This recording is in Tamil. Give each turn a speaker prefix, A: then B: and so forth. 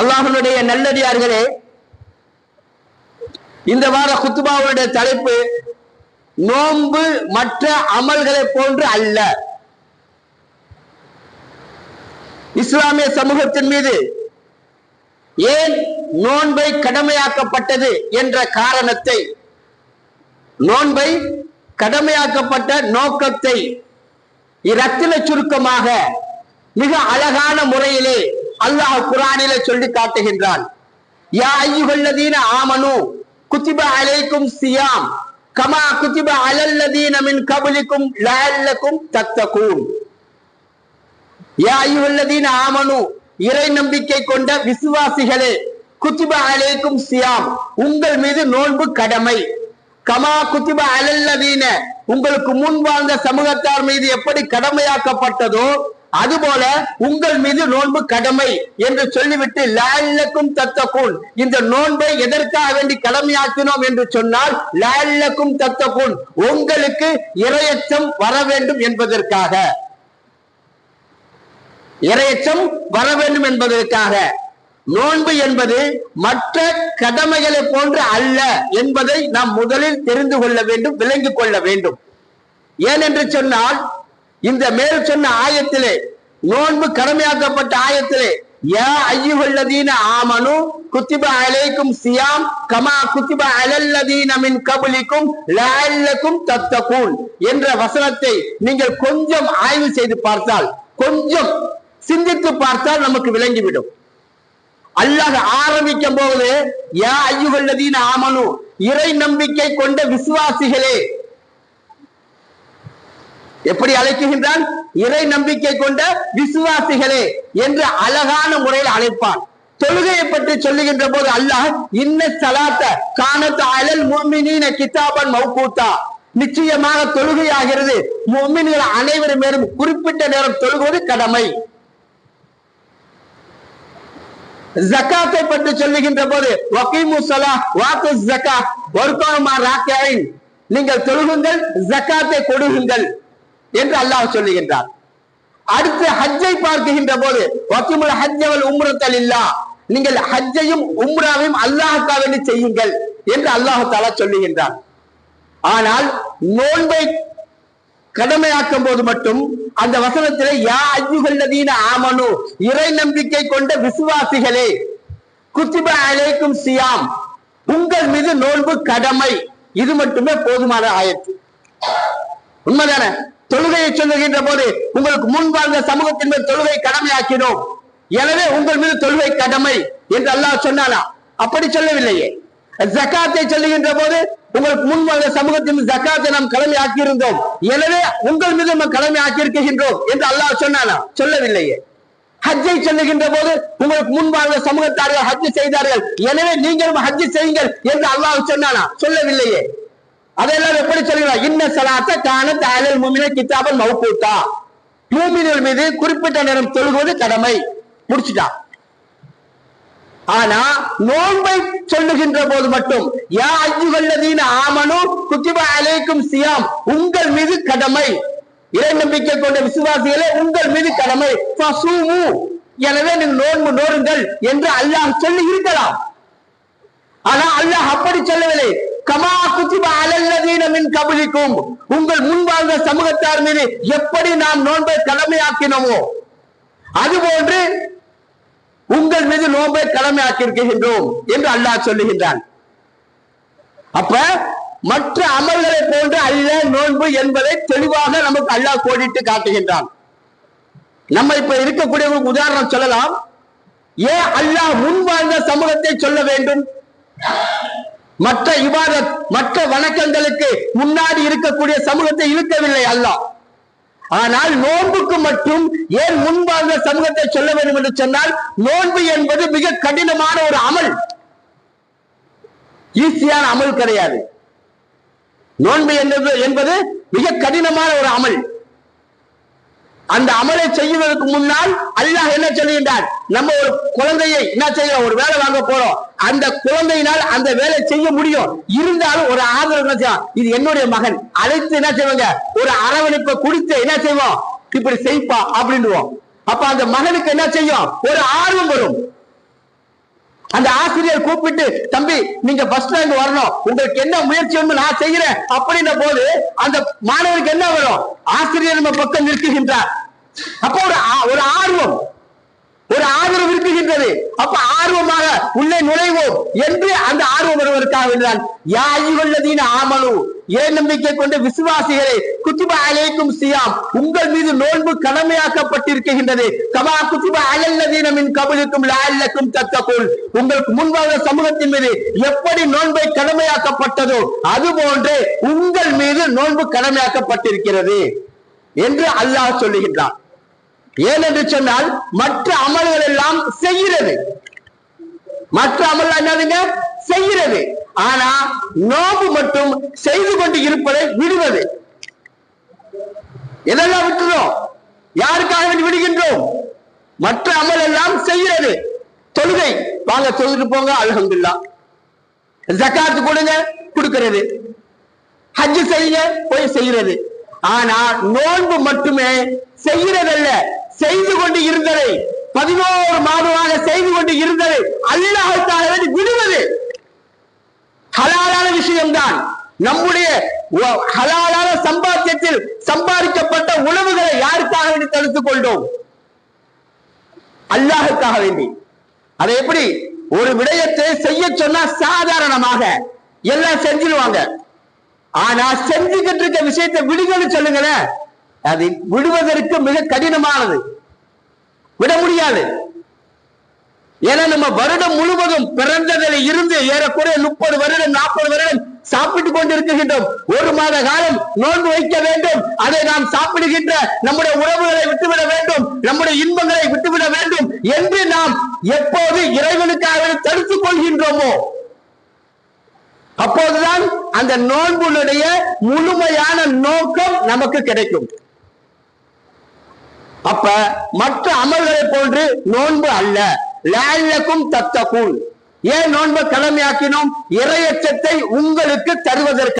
A: அல்லாஹனுடைய நல்லடியார்களே இந்த வார குத்துபாவுடைய தலைப்பு நோன்பு மற்ற அமல்களை போன்று அல்ல. இஸ்லாமிய சமூகத்தின் மீது ஏன் நோன்பை கடமையாக்கப்பட்டது என்ற காரணத்தை நோன்பை கடமையாக்கப்பட்ட நோக்கத்தை இரத்தின சுருக்கமாக மிக அழகான முறையிலே அல்லாஹ் குரானில சொல்லி காட்டுகின்றான். யா ஐயுகல்லதீன ஆமனு குத்திப அலைக்கும் சியாம் கமா குத்திப அலல்லதீன மின் கபலிக்கும் லஅல்லக்கும் தத்தகூன். யா ஐயுகல்லதீன ஆமனு இறை நம்பிக்கை கொண்ட விசுவாசிகளே குத்திப அலைக்கும் சியாம் உங்கள் மீது நோன்பு கடமை. கமா குத்திப அலல்லதீன உங்களுக்கு முன் வாழ்ந்த சமூகத்தார் மீது எப்படி கடமையாக்கப்பட்டதோ அதுபோல உங்கள் மீது நோன்பு கடமை என்று சொல்லிவிட்டு லால்லக்கும் தத்தகுன். இந்த நோன்பை எதற்காக வேண்டி கடமையாக்கினோம் என்று சொன்னால் லால்லக்கும் தத்தகுன் உங்களுக்கு இரையச்சம் வர வேண்டும் என்பதற்காக. இரையச்சம் வர வேண்டும் என்பதற்காக. நோன்பு என்பது மற்ற கடமைகளை போன்று அல்ல என்பதை நாம் முதலில் தெரிந்து கொள்ள வேண்டும் விளங்கிக் கொள்ள வேண்டும். ஏனென்று சொன்னால் இந்த மேல் சொன்ன ஆயத்திலே நோன்பு கடமையாக்கப்பட்ட ஆயத்திலே யா ஐயுகல்லதீன ஆமனு குத்திப அலைக்கும் சியாம் கமா குத்திப அலல்லதீன மின் கபலிக்கும் லஅல்லக்கும் தத்தகூன் என்ற வசனத்தை நீங்கள் கொஞ்சம் ஆய்வு செய்து பார்த்தால் கொஞ்சம் சிந்தித்து பார்த்தால் நமக்கு விளங்கிவிடும். அல்லாஹ் ஆரம்பிக்கும் போது யா ஐயுகல்லதீன ஆமனு இறை நம்பிக்கை கொண்ட விசுவாசிகளே எப்படி அழைக்குகின்றான்? இறை நம்பிக்கை கொண்ட விசுவாசிகளே என்று அழகான முறையில் அழைப்பான். தொழுகையை பற்றி சொல்லுகின்ற போது அல்லாஹ் இன்ன சலாத்த காணத்த அலல் மோமினின கிதாபன் மௌகூத்தா. நிச்சயமாக தொழுகையாகிறது. முமின்கள் அனைவரும் மேலும் குறிப்பிட்ட நேரம் தொழுகுவது கடமை. ஜக்காத்தை பற்றி சொல்லுகின்ற போது வக்கீமு சலா வாக்கு ஜக்கா ஒருக்கோமா ராக்கேன் நீங்கள் தொழுகுங்கள் ஜக்காத்தை கொடுகுங்கள் என்று அல்லாஹ் சொல்லுகின்றார் அடுத்து ஹஜ்ஜை பார்க்குகின்ற போது வக்கீமுல் ஹஜ்ஜவல் உம்ரத்தல் இல்லா நீங்கள் ஹஜ்ஜையும் உம்ராவையும் அல்லாஹுக்கா வேண்டி செய்யுங்கள் என்று அல்லாஹு தாலா சொல்லுகின்றார் ஆனால் நோன்பை கடமையாக்கும் போது மட்டும் அந்த வசனத்திலே யா ஐயுகல்லதீன ஆமனு. இறை நம்பிக்கை கொண்ட விசுவாசிகளே குத்திப அலைக்கும் சியாம். உங்கள் மீது நோன்பு கடமை. இது மட்டுமே போதுமான ஆயத்து. உண்மைதானே? தொழுகையை சொல்லுகின்ற போது உங்களுக்கு முன் வாழ்ந்த சமூகத்தின் மீது தொழுகை கடமையாக்கினோம். எனவே உங்கள் மீது தொழுகை கடமை என்று அல்லாஹ் சொன்னானா? அப்படி சொல்லவில்லையே. ஜக்காத்தை சொல்லுகின்ற போது உங்களுக்கு முன் வாழ்ந்த சமூகத்தின் ஜக்காத்தை நாம் கடமை ஆக்கியிருந்தோம் எனவே உங்கள் மீது நம்ம கடமை ஆக்கியிருக்கின்றோம் என்று அல்லாஹ் சொன்னானா? சொல்லவில்லையே. ஹஜ்ஜை சொல்லுகின்ற போது உங்களுக்கு முன் வாழ்ந்த சமூகத்தார்கள் ஹஜ்ஜு செய்தார்கள். எனவே நீங்களும் ஹஜ் செய்யுங்கள் என்று அல்லாஹ் சொன்னானா? சொல்லவில்லையே. அதெல்லாம் எப்படி சொல்கிறார் இன்ன சலாத்த காண தாயல் மூமின கித்தாபன் மவுக்கூத்தா மூமின்கள் மீது குறிப்பிட்ட நேரம் தொழுகுவது கடமை முடிச்சுட்டான் ஆனா நோன்பை சொல்லுகின்ற போது மட்டும் யா ஐயுகல்லதீன ஆமனு குத்திபா அலைக்கும் சியாம் உங்கள் மீது கடமை இறை நம்பிக்கை கொண்ட விசுவாசிகளே உங்கள் மீது கடமை எனவே நீங்கள் நோன்பு நோருங்கள் என்று அல்லாஹ் சொல்லி இருக்கலாம் ஆனா அல்லாஹ் அப்படி சொல்லவில்லை கமா குத்திபா அலல்லதீன மின் கபலிக்கும். உங்கள் முன் வாழ்ந்த சமூகத்தார் மீது எப்படி நாம் நோன்பை கடமையாக்கினோமோ அதுபோன்று உங்கள் மீது நோன்பை கடமையாக்கியிருக்கின்றோம் என்று அல்லாஹ் சொல்லுகின்றான். அப்ப மற்ற அமல்களை போன்று அல்ல நோன்பு என்பதை தெளிவாக நமக்கு அல்லாஹ் கோடிட்டு காட்டுகின்றான். நம்ம இப்ப இருக்கக்கூடிய உதாரணம் சொல்லலாம். ஏன் அல்லாஹ் முன் வாழ்ந்த சமூகத்தை சொல்ல வேண்டும்? மற்ற இவாதத் மற்ற வணக்கங்களுக்கு முன்னாடி இருக்கக்கூடிய சமூகத்தை இழுக்கவில்லை அல்ல ஆனால் நோன்புக்கு மட்டும் ஏன் முன்பாக சமூகத்தை சொல்ல வேண்டும் என்று சொன்னால் நோன்பு என்பது மிக கடினமான ஒரு அமல். ஈஸியான அமல் கிடையாது. நோன்பு என்பது என்பது மிக கடினமான ஒரு அமல். அந்த அமலை செய்வதற்கு முன்னால் அல்லாஹ் என்ன சொல்லுகின்றார் நம்ம ஒரு குழந்தையை என்ன செய்யறோம் ஒரு வேலை வாங்க போறோம். அந்த குழந்தையினால் அந்த வேலை செய்ய முடியும். இருந்தாலும் ஒரு ஆதரவு என்ன செய்யும் இது என்னுடைய மகன். அழைத்து என்ன செய்வாங்க? ஒரு அரவணைப்பை கொடுத்து என்ன செய்வோம் இப்படி செய்ப்பா அப்படின்னுவோம். அப்ப அந்த மகனுக்கு என்ன செய்யும்? ஒரு ஆர்வம் வரும். அந்த ஆசிரியர் கூப்பிட்டு தம்பி நீங்க ஃபர்ஸ்ட் ரேங்க் வரணும். உங்களுக்கு என்ன முயற்சி வேணும் நான் செய்யறேன். அப்படின்ற போது அந்த மாணவருக்கு என்ன வரும்? ஆசிரியர் நம்ம பக்கம் நிற்குகின்றார். அப்போ ஒரு ஆ- ஒரு ஆர்வம். ஒரு ஆதரவு இருக்குகின்றது. அப்ப ஆர்வமாக உள்ளே நுழைவோம் என்று அந்த ஆர்வம் வருவதற்காக என்றான் யா ஐயுள்ளதீன ஆமலு. ஏன் நம்பிக்கை கொண்ட விசுவாசிகளே குத்துப அலைக்கும் சியாம். உங்கள் மீது நோன்பு கடமையாக்கப்பட்டிருக்கின்றது. கமா குத்துப அலல்லதீன மின் கபலுக்கும் லால்லக்கும் தத்தக்குள் உங்களுக்கு முன்பாக சமூகத்தின் மீது எப்படி நோன்பை கடமையாக்கப்பட்டதோ அதுபோன்று உங்கள் மீது நோன்பு கடமையாக்கப்பட்டிருக்கிறது என்று அல்லாஹ் சொல்லுகின்றான். ஏனென்று சொன்னால் மற்ற அமல்கள் எல்லாம் செய்கிறது. மற்ற அமல் என்னதுங்க? செய்கிறது. ஆனா நோம்பு மட்டும் செய்து கொண்டு இருப்பதை விடுவது. எதெல்லாம் விட்டுறோம்? யாருக்காக விடுகின்றோம்? மற்ற அமல் எல்லாம் செய்கிறது. தொழுகை. வாங்க தொழுது போங்க. அலகம்துல்லா ஜக்காத்து கொடுங்க கொடுக்கிறது. ஹஜ் செய்யுங்க போய் செய்கிறது. ஆனா நோன்பு மட்டுமே செய்கிறதல்ல. செய்து கொண்டு இருந்ததை பதினோரு மாதமாக செய்து கொண்டு இருந்ததை அல்லாஹால விடுவது. ஹலாலான விஷயம்தான். நம்முடைய ஹலாலான சம்பாத்தியத்தில் சம்பாதிக்கப்பட்ட உணவுகளை யாருக்காக வேண்டி தடுத்துக் கொண்டோம்? அல்லாஹுக்காக வேண்டி. அதை எப்படி ஒரு விடயத்தை செய்ய சொன்னா சாதாரணமாக எல்லாம் செஞ்சிருவாங்க. ஆனா செஞ்சுக்கிட்டு இருக்க விஷயத்தை விடுங்கன்னு சொல்லுங்களேன். அது விடுவதற்கு மிக கடினமானது. விட முடியாது. ஏன்னா நம்ம வருடம் முழுவதும் பிறந்ததில் இருந்து ஏறக்குறைய முப்பது வருடம் நாற்பது வருடம் சாப்பிட்டுக் கொண்டிருக்கின்றோம். ஒரு மாத காலம் நோன்பு வைக்க வேண்டும். அதை நாம் சாப்பிடுகின்ற நம்முடைய உறவுகளை விட்டுவிட வேண்டும். நம்முடைய இன்பங்களை விட்டுவிட வேண்டும் என்று நாம் எப்போது இறைவனுக்காக தடுத்துக் கொள்கின்றோமோ அப்போதுதான் அந்த நோன்புடைய முழுமையான நோக்கம் நமக்கு கிடைக்கும். அப்ப மற்ற அமல்களை போன்று நோன்பு அல்ல. லால்லக்கும் தத்தகுன். ஏன் நோன்பை கடமையாக்கினோம்? இறையச்சத்தை உங்களுக்கு தருவதற்கு